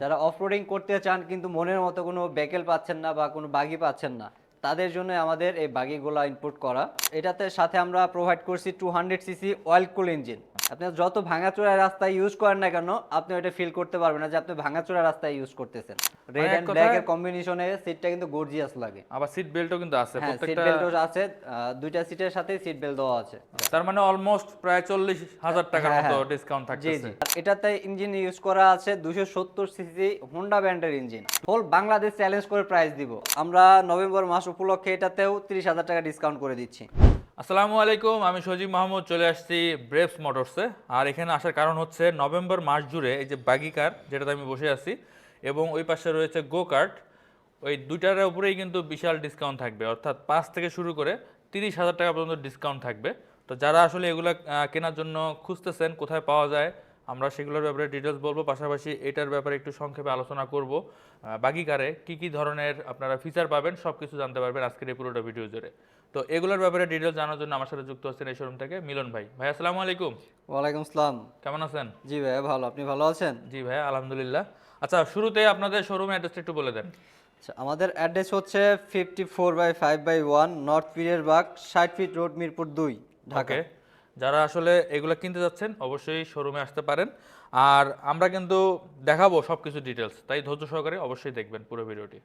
যারা অফরোডিং করতে চান কিন্তু মনের মতো কোনো বেকেল পাচ্ছেন না বা কোনো বাগি পাচ্ছেন না, তাদের জন্য আমাদের এই বাগিগুলো ইনপুট করা। এটাতে সাথে আমরা প্রোভাইড করছি two hundred CC oil cool engine আপনি যত ভাঙাচোরা রাস্তায় ইউজ করেন না কেন আপনি ওটা ফিল করতে পারবেন না যে আপনি ভাঙাচোরা রাস্তায় ইউজ করতেছেন। রেড কথায়- ব্ল্যাক এর কম্বিনেশনে সিটটা কিন্তু গর্জিয়াস লাগে। আবার সিট বেল্টও কিন্তু আছে হ্যাঁ সিট বেল্টও আছে দুইটা সিটের সাথে সিট বেল্ট দেওয়া আছে। তার মানে অলমোস্ট প্রায় চল্লিশ হাজার টাকার হ্যাঁ, মতো হ্যাঁ। ডিসকাউন্ট জি থাকতেছে। জি। আর এটাতে ইঞ্জিন ইউজ করা আছে দুশো সত্তর সিসি হোন্ডা ব্র্যান্ডের ইঞ্জিন হোল বাংলাদেশ চ্যালেঞ্জ করে প্রাইস দিব। আমরা নভেম্বর মাস উপলক্ষে এটাতেও তিরিশ হাজার টাকা ডিসকাউন্ট করে দিচ্ছি। আসসালামু আলাইকুম, আমি সজীব মাহমুদ, চলে আসছি ব্রেভস মোটরসে আর এখানে আসার কারণ হচ্ছে নভেম্বর মাস জুড়ে এই যে বাগি কার যেটাতে আমি বসে আছি এবং ওই পাশে রয়েছে গো কার্ট ওই দুইটার উপরেই কিন্তু বিশাল ডিসকাউন্ট থাকবে। অর্থাৎ পাঁচ থেকে শুরু করে তিরিশ হাজার টাকা পর্যন্ত ডিসকাউন্ট থাকবে। তো যারা আসলে এগুলো কেনার জন্য খুঁজতেছেন, কোথায় পাওয়া যায়, আমরা সেগুলোর ব্যাপারে ডিটেলস বলব। পাশাপাশি এটার ব্যাপারে একটু সংক্ষেপে আলোচনা করব। বাকি কারে কি কি ধরনের আপনারা ফিচার পাবেন সব কিছু জানতে পারবেন আজকের এই পুরোটা ভিডিও জুড়ে। তো এগুলোর ব্যাপারে ডিটেলস জানার জন্য আমার সাথে যুক্ত হচ্ছেন এই শোরুম থেকে মিলন ভাই। ভাই আসসালামু আলাইকুম। ওয়ালাইকুম আসসালাম। কেমন আছেন? জি ভাই ভালো। আপনি ভালো আছেন? জি ভাই আলহামদুলিল্লাহ। আচ্ছা শুরুতে আপনাদের শোরুমের অ্যাড্রেসটা একটু বলে দেন। আচ্ছা, আমাদের অ্যাড্রেস হচ্ছে fifty four by five by one north পিরিয়র bug ষাট ফিট রোড মিরপুর দুই ঢাকা। যারা আসলে এগুলো কিনতে যাচ্ছেন অবশ্যই শোরুমে আসতে পারেন। আর আমরা কিন্তু দেখাবো সব কিছু ডিটেলস তাই ধৈর্য সহকারে অবশ্যই দেখবেন পুরো ভিডিওটি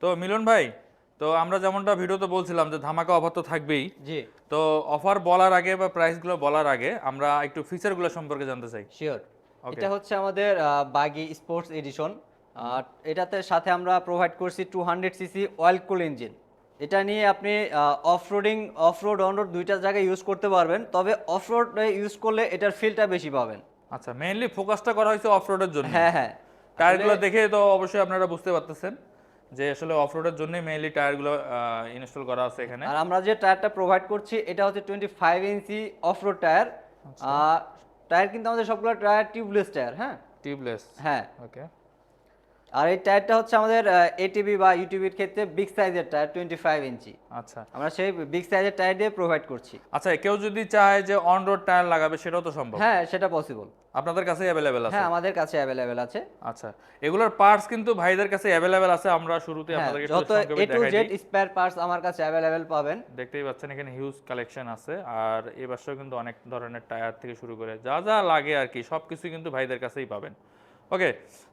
তো মিলন ভাই তো আমরা যেমনটা ভিডিওতে বলছিলাম যে ধামাকা অফার তো থাকবেই। জি। তো অফার বলার আগে বা প্রাইসগুলো বলার আগে আমরা একটু ফিচারগুলো সম্পর্কে জানতে চাই। শিওর এটা হচ্ছে আমাদের বাগি স্পোর্টস এডিশন আর এটাতে সাথে আমরা প্রোভাইড করছি two hundred CC oil cool engine এটা নিয়ে আপনি অফরোডিং অফরোড অনরোড দুইটা জায়গায় ইউজ করতে পারবেন। তবে অফরোড ইউজ করলে এটার ফিলটা বেশি পাবেন। আচ্ছা মেইনলি ফোকাসটা করা হয়েছে অফরোডের জন্য। হ্যাঁ হ্যাঁ। টায়ারগুলো দেখে তো অবশ্যই আপনারা বুঝতে পারতেছেন। যে আসলে অফ রোডের জন্য মেইনলি টায়ারগুলো ইনস্টল করা আছে এখানে। আর আমরা যে টায়ারটা প্রোভাইড করছি এটা হচ্ছে twenty five inch offroad tyre tyre কিন্তু আমাদের সবগুলো টায়ার টিউবলেস টায়ার হ্যাঁ? টিউবলেস হ্যাঁ। ওকে আর এই টায়ারটা হচ্ছে আমাদের এটিভি বা ইউটিভির ক্ষেত্রে বিগ সাইজের টায়ার টোয়েন্টি ফাইভ ইঞ্চি আচ্ছা। আমরা সেই বিগ সাইজের টায়ার দিয়ে প্রোভাইড করছি। আচ্ছা কেউ যদি চায় যে অন রোড টায়ার লাগাবে সেটাও তো সম্ভব। হ্যাঁ সেটা পসিবল আপনাদের কাছে অ্যাভেলেবেল আছে? হ্যাঁ আমাদের কাছে অ্যাভেলেবেল আছে। আচ্ছা এগুলোর পার্টস কিন্তু ভাইদের কাছে অ্যাভেলেবেল আছে আমরা শুরুতে হ্যাঁ আপনাদেরকে যত A to Z spare parts আমার কাছে অ্যাভেলেবেল পাবেন। দেখতেই পাচ্ছেন এখানে হিউজ কালেকশন আছে আর এই পাশেও কিন্তু অনেক ধরনের টায়ার থেকে শুরু করে যা যা লাগে আর কি সব কিছু কিন্তু ভাইদের কাছেই পাবেন। ওকে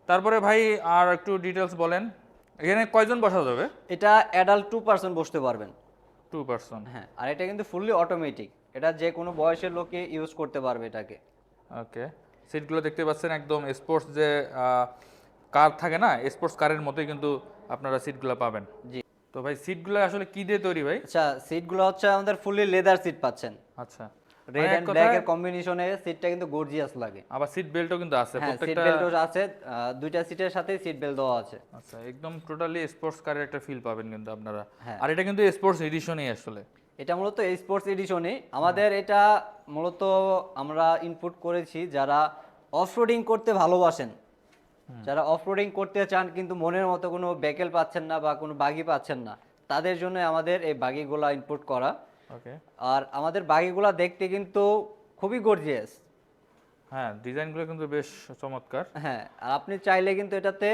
তারপরে ভাই আর একটু ডিটেলস বলেন। এখানে কয়জন বসা যাবে? এটা অ্যাডাল্ট টু পার্সেন্ট বসতে পারবেন। টু পার্সন হ্যাঁ আর এটা কিন্তু ফুললি অটোমেটিক এটা যে কোনো বয়সের লোকে ইউজ করতে পারবে এটাকে। ওকে সিটগুলো দেখতে পাচ্ছেন একদম স্পোর্টস যে কার থাকে না স্পোর্টস কারের মতোই কিন্তু আপনারা সিটগুলো পাবেন। জি। তো ভাই সিটগুলো আসলে কি দিয়ে তৈরি ভাই? আচ্ছা সিটগুলো হচ্ছে আমাদের ফুললি লেদার সিট পাচ্ছেন। আচ্ছা। রেড অ্যান্ড ব্ল্যাক এর কম্বিনেশনে সিটটা কিন্তু গর্জিয়াস লাগে। আবার সিট বেল্টও কিন্তু আছে হ্যাঁ সিট বেল্টও আছে দুইটা সিটের সাথে সিট বেল্ট দেওয়া আছে। আচ্ছা একদম টোটালি স্পোর্টস কারের একটা ফিল পাবেন কিন্তু আপনারা। হ্যাঁ। আর এটা কিন্তু স্পোর্টস এডিশনই আসলে। এটা মূলত স্পোর্টস এডিশনে আমাদের এটা মূলত আমরা ইনপুট করেছি যারা অফরোডিং করতে ভালোবাসেন। যারা অফরোডিং করতে চান কিন্তু মনের মতো কোনো বেকেল পাচ্ছেন না বা কোনো বাগি পাচ্ছেন না তাদের জন্য আমাদের এই বাগিগুলা ইনপুট করা। আর আমাদের বাগিগুলা দেখতে কিন্তু খুবই গর্জিয়াস হ্যাঁ ডিজাইনগুলো কিন্তু বেশ চমৎকার। হ্যাঁ আর আপনি চাইলে কিন্তু এটাতে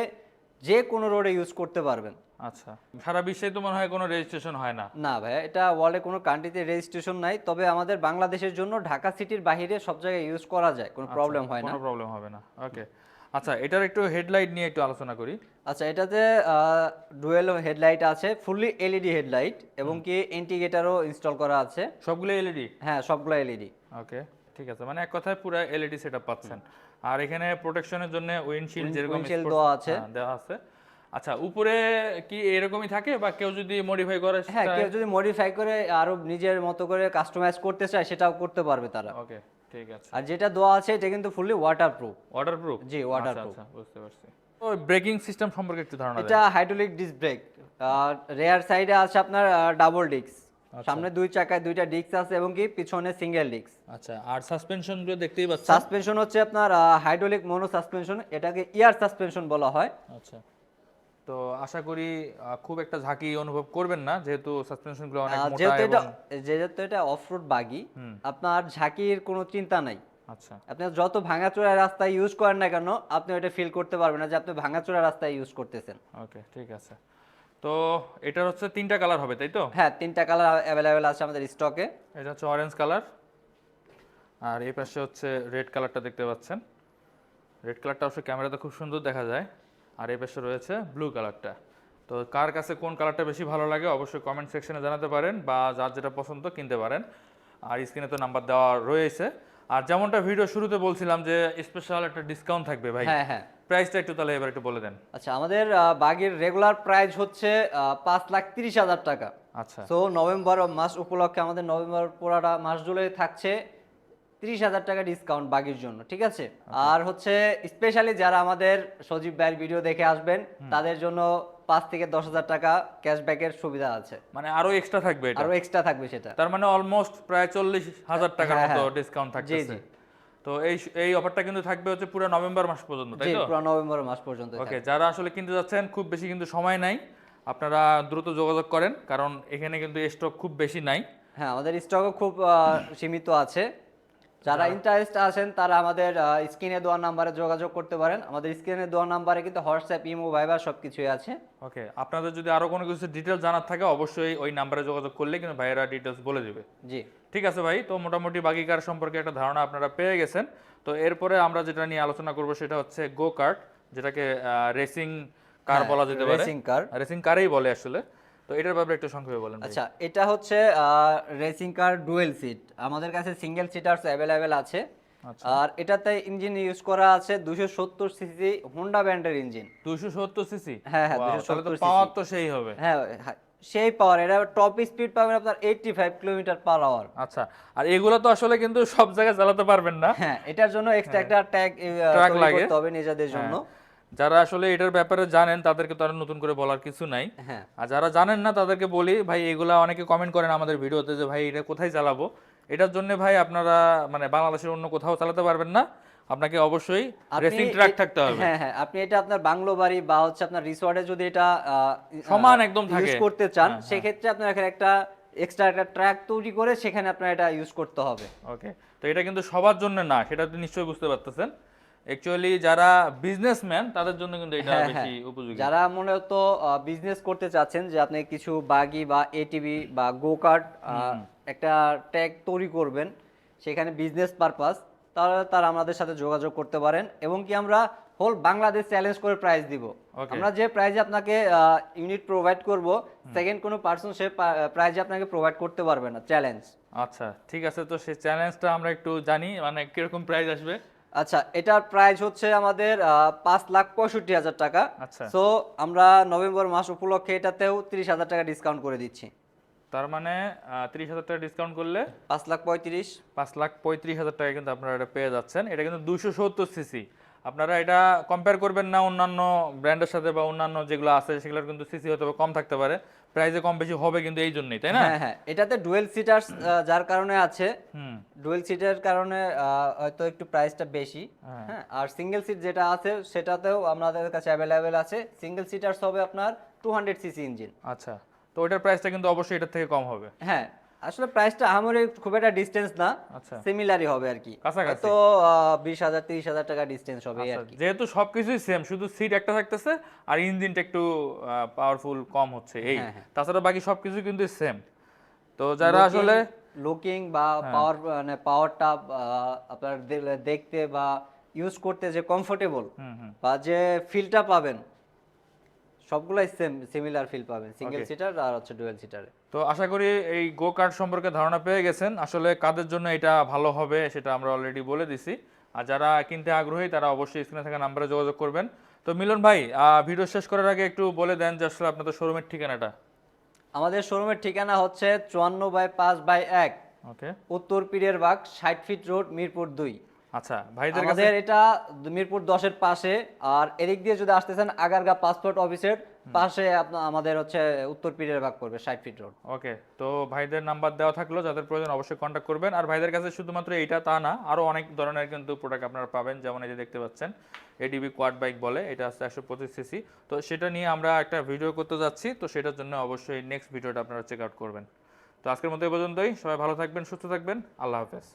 যে কোনো রোডে ইউজ করতে পারবেন। আচ্ছা সারা বিশ্বে তো মনে হয় কোনো রেজিস্ট্রেশন হয় না। না ভাই এটা ওয়ার্ল্ডে কোনো কান্ট্রিতে রেজিস্ট্রেশন নাই তবে আমাদের বাংলাদেশের জন্য ঢাকা সিটির বাইরে সব জায়গায় ইউজ করা যায় কোনো প্রবলেম হয় না। কোনো প্রবলেম হবে না। ওকে আচ্ছা এটার একটু হেডলাইট নিয়ে একটু আলোচনা করি। আচ্ছা এটাতে ডুয়েল হেডলাইট আছে ফুললি এলইডি হেডলাইট এবং কি ইন্টিগ্রেটারও ইনস্টল করা আছে। সবগুলো এলইডি? হ্যাঁ সবগুলো এলইডি। ওকে ঠিক আছে মানে এক কথায় পুরো এলইডি সেটআপ পাচ্ছেন। আর এখানে প্রোটেকশনের জন্য উইন্ডশিল্ড যেরকম sports- দেওয়া আছে। হ্যাঁ, দেওয়া আছে। আচ্ছা উপরে কি এরকমই থাকে বা কেউ যদি মডিফাই করে হ্যাঁ কেউ যদি মডিফাই করে আরও নিজের মতো করে কাস্টমাইজ করতে চায় সেটাও করতে পারবে তারা। ওকে ঠিক আছে। আর যেটা দেওয়া আছে এটা কিন্তু ফুললি ওয়াটারপ্রুফ ওয়াটারপ্রুফ জি, waterproof। আচ্ছা বুঝতে পারছি। তো ব্রেকিং সিস্টেম সম্পর্কে একটু ধারণা এটা হাইড্রোলিক ডিস্ক ব্রেক রেয়ার সাইডে আছে আপনার ডাবল ডিস্ক সামনে দুই চাকায় দুইটা ডিস্ক আছে এবং কি পিছনে সিঙ্গেল ডিস্ক আচ্ছা আর সাসপেনশনগুলো দেখতেই পাচ্ছেন? সাসপেনশন হচ্ছে আপনার হাইড্রোলিক মনো সাসপেনশন এটাকে ইয়ার সাসপেনশন বলা হয়। আচ্ছা। তো আশা করি খুব একটা ঝাঁকি অনুভব করবেন না যেহেতু সাসপেনশনগুলো অনেক মোটা যেহেতু এটা যেহেতু এটা অফরোড বাগি আপনার ঝাঁকির কোনো চিন্তা নাই। আচ্ছা। আপনি যত ভাঙাচোরা রাস্তায় ইউজ করেন না কেন আপনি ওটা ফিল করতে পারবেন না যে আপনি ভাঙাচোরা রাস্তায় ইউজ করতেছেন। ওকে ঠিক আছে। তো এটার হচ্ছে তিনটা কালার হবে তাই তো? হ্যাঁ তিনটা কালার অ্যাভেলেবেল আছে আমাদের স্টকে এটা হচ্ছে অরেঞ্জ কালার আর এই পাশে হচ্ছে রেড কালারটা দেখতে পাচ্ছেন। রেড কালারটা অবশ্য ক্যামেরাতে খুব সুন্দর দেখা যায়। আর এই পাশে রয়েছে ব্লু কালারটা তো কার কাছে কোন কালারটা বেশি ভালো লাগে অবশ্যই কমেন্ট সেকশনে জানাতে পারেন বা যার যেটা পছন্দ কিনতে পারেন। আর স্ক্রিনে তো নাম্বার দেওয়া রয়েছে। আর যেমনটা ভিডিও শুরুতে বলছিলাম যে স্পেশাল একটা ডিসকাউন্ট থাকবে ভাই। হ্যাঁ হ্যাঁ। প্রাইসটা একটু তাহলে এবার একটু বলে দেন। আচ্ছা আমাদের বাগের রেগুলার প্রাইস হচ্ছে পাঁচ লাখ তিরিশ হাজার টাকা। আচ্ছা। সো নভেম্বর মাস উপলক্ষে আমাদের নভেম্বর পুরাটা মাস জুড়ে থাকছে তিরিশ হাজার টাকা ডিসকাউন্ট বাগির জন্য ঠিক আছে? আর হচ্ছে স্পেশালি যারা আমাদের সজীব ভাইয়ের ভিডিও দেখে আসবেন তাদের জন্য পাঁচ থেকে দশ হাজার টাকা ক্যাশব্যাকের সুবিধা আছে। মানে আরও এক্সট্রা থাকবে আরও এক্সট্রা থাকবে সেটা। তার মানে অলমোস্ট প্রায় চল্লিশ হাজার টাকার মতো হ্যাঁ। ডিসকাউন্ট থাকছে জি। তো এই এই অফারটা কিন্তু থাকবে হচ্ছে পুরো নভেম্বর মাস পর্যন্ত তাই তো? পুরো নভেম্বর মাস পর্যন্ত ওকে যারা আসলে কিনতে যাচ্ছেন খুব বেশি কিন্তু সময় নাই। আপনারা দ্রুত যোগাযোগ করেন কারণ এখানে কিন্তু স্টক খুব বেশি নাই। হ্যাঁ আমাদের স্টকও খুব সীমিত আছে। যারা ইন্টারেস্ট আছেন তারা আমাদের স্ক্রিনে দেওয়া নাম্বারে যোগাযোগ করতে পারেন। আমাদের স্ক্রিনে দেওয়া নাম্বারে কিন্তু হোয়াটসঅ্যাপ ইমো ভাইবার সব কিছুই আছে। ওকে আপনাদের যদি আরও কোনো কিছু ডিটেলস জানার থাকে অবশ্যই ওই নাম্বারে যোগাযোগ করলে কিন্তু ভাইয়েরা ডিটেলস বলে দেবে। জি। ঠিক আছে ভাই তো মোটামুটি বাগিকার সম্পর্কে একটা ধারণা আপনারা পেয়ে গেছেন। তো এরপরে আমরা যেটা নিয়ে আলোচনা করব সেটা হচ্ছে গো কার্ট যেটাকে রেসিং কার হ্যাঁ, বলা যেতে পারে। racing car। রেসিং কারেই বলে আসলে। তো এটার ব্যাপারে একটু সংক্ষেপে বলেন আচ্ছা এটা হচ্ছে রেসিং কার ডুয়েল সিট আমাদের কাছে সিঙ্গেল সিটার্স অ্যাভেলেবেল আছে। আচ্ছা। আর এটাতে ইঞ্জিন ইউজ করা আছে দুশো সত্তর সিসি হোন্ডা ব্র্যান্ডের ইঞ্জিন 270 সিসি হ্যাঁ, হ্যাঁ, তো 270 পাওয়ার তো সেই হবে। হ্যাঁ হ্যাঁ, সেই পাওয়ার এটা টপ স্পিড পাবেন আপনার eighty five kilometre per hour আচ্ছা আর এগুলো তো আসলে কিন্তু সব জায়গায় চালাতে পারবেন না। হ্যাঁ এটার জন্য এক্সট্রা একটা ট্যাগ। করতে হবে নিজেদের জন্য। যারা আসলে এটার ব্যাপারে জানেন তাদেরকে তো আর নতুন করে বলার কিছু নাই। হ্যাঁ। আর যারা জানেন না তাদেরকে বলি ভাই এগুলা অনেকে কমেন্ট করেন আমাদের ভিডিওতে যে ভাই এটা কোথায় চালাবো? এটার জন্য ভাই আপনারা মানে বাংলাদেশের অন্য কোথাও চালাতে পারবেন না। আপনাকে অবশ্যই রেসিং ট্র্যাক থাকতে হবে। হ্যাঁ হ্যাঁ আপনি এটা আপনার বাংলো বাড়ি বা হচ্ছে আপনার রিসোর্টে যদি এটা সমান একদম ইউজ থাকে। হ্যাঁ, করতে চান সেক্ষেত্রে আপনার এখানে একটা এক্সট্রা একটা ট্র্যাক তৈরি করে সেখানে আপনার এটা ইউজ করতে হবে। ওকে তো এটা কিন্তু সবার জন্য না সেটা তো নিশ্চয়ই বুঝতে পারতেছেন। অ্যাকচুয়ালি যারা বিজনেসম্যান তাদের জন্য কিন্তু এটা হ্যাঁ, বেশি হ্যাঁ। উপযোগী। যারা মূলত বিজনেস করতে চাচ্ছেন যে আপনি কিছু বাগি বা এটিভি বা গো কার্ট একটা ট্যাগ তৈরি করবেন সেখানে বিজনেস পারপাস তাহলে তারা আমাদের সাথে যোগাযোগ করতে পারেন এবং কি আমরা হোল বাংলাদেশ চ্যালেঞ্জ করে প্রাইস দিব। আমরা যে প্রাইজে আপনাকে ইউনিট প্রোভাইড করব সেকেন্ড কোনো পার্সন সে প্রাইজে আপনাকে প্রোভাইড করতে পারবে না চ্যালেঞ্জ আচ্ছা ঠিক আছে তো সেই চ্যালেঞ্জটা আমরা একটু জানি মানে কীরকম প্রাইস আসবে? আচ্ছা এটার প্রাইস হচ্ছে আমাদের পাঁচ লাখ পঁয়ষট্টি হাজার টাকা। আচ্ছা। সো আমরা নভেম্বর মাস উপলক্ষে এটাতেও তিরিশ হাজার টাকা ডিসকাউন্ট করে দিচ্ছি। তার মানে তিরিশ হাজার টাকা ডিসকাউন্ট করলে পাঁচ লাখ পঁয়ত্রিশ। পাঁচ লাখ পঁয়ত্রিশ হাজার টাকা কিন্তু আপনারা এটা পেয়ে যাচ্ছেন। এটা কিন্তু দুশো সত্তর সিসি আপনারা এটা কম্পেয়ার করবেন না অন্যান্য ব্র্যান্ডের সাথে বা অন্যান্য যেগুলো আছে সেগুলোর কিন্তু সিসি হতে পারে কম থাকতে পারে। প্রাইসে কম বেশি হবে কিন্তু এই জন্যই তাই না? হ্যাঁ হ্যাঁ এটাতে ডুয়েল সিটার্স যার কারণে আছে হুম। ডুয়েল সিটের কারণে হয়তো একটু প্রাইসটা বেশি হ্যাঁ। হ্যাঁ আর সিঙ্গেল সিট যেটা আছে সেটাতেও আমাদের কাছে অ্যাভেলেবেল আছে। সিঙ্গেল সিটার্স হবে আপনার টু হান্ড্রেড সিসি ইঞ্জিন। আচ্ছা তো ওইটার প্রাইসটা কিন্তু অবশ্যই এটার থেকে কম হবে। হ্যাঁ আসলে প্রাইসটা আমার খুব একটা ডিস্টেন্স না আচ্ছা। সিমিলারই হবে আর কি। তো বিশ হাজার তিরিশ হাজার টাকা ডিস্টেন্স হবে আর আচ্ছা, কি। যেহেতু সবকিছুই সেম শুধু সিট একটা থাকতেছে আর ইঞ্জিনটা একটু পাওয়ারফুল কম হচ্ছে এই। হ্যাঁ, হ্যাঁ। তাছাড়া বাকি সবকিছু কিন্তু সেম তো যারা আসলে লুকিং বা হ্যাঁ। পাওয়ার মানে পাওয়ারটা আপনার দেখতে বা ইউজ করতে যে কমফোর্টেবল বা যে ফিলটা পাবেন সবগুলাই সেম সিমিলার ফিল পাবেন। সিঙ্গেল সিটার আর হচ্ছে ডুয়েল সিটারে তো আশা করি এই গো কার্ট সম্পর্কে ধারণা পেয়ে গেছেন। আসলে কাদের জন্য এটা ভালো হবে সেটা আমরা অলরেডি বলে দিছি। আর যারা কিনতে আগ্রহী তারা অবশ্যই স্ক্রিনে থাকা নাম্বারে যোগাযোগ করবেন। তো মিলন ভাই ভিডিও শেষ করার আগে একটু বলে দেন যে আসলে আপনাদের শোরুমের ঠিকানাটা। আমাদের শোরুমের ঠিকানা হচ্ছে চুয়ান্ন বাই পাঁচ বাই এক। ওকে উত্তর পীরের বাগ ষাট ফিট রোড মিরপুর দুই। আচ্ছা ভাইদের কাছে আমাদের এটা মিরপুর দশের পাশে। আর এদিক দিয়ে যদি আসতেছেন আগারগা পাসপোর্ট অফিসের পাশে আমাদের হচ্ছে উত্তর পীরের বাগ পড়বে, ষাট ফিট রোড। ওকে, তো ভাইদের নাম্বার দেওয়া থাকল, যাদের প্রয়োজন অবশ্যই কন্ট্যাক্ট করবেন। আর ভাইদের কাছে শুধুমাত্র এইটা তা না আরও অনেক ধরনের কিন্তু প্রোডাক্ট আপনারা পাবেন, যেমন এই যে দেখতে পাচ্ছেন এডিবি কোয়াড বাইক বলে, এটা হচ্ছে একশো পঁচিশ সিসি তো সেটা নিয়ে আমরা একটা ভিডিও করতে যাচ্ছি, তো সেটার জন্য অবশ্যই নেক্সট ভিডিওটা আপনারা চেক আউট করবেন। তো আজকের মতো এই পর্যন্তই, সবাই ভালো থাকবেন, সুস্থ থাকবেন, আল্লাহ হাফেজ।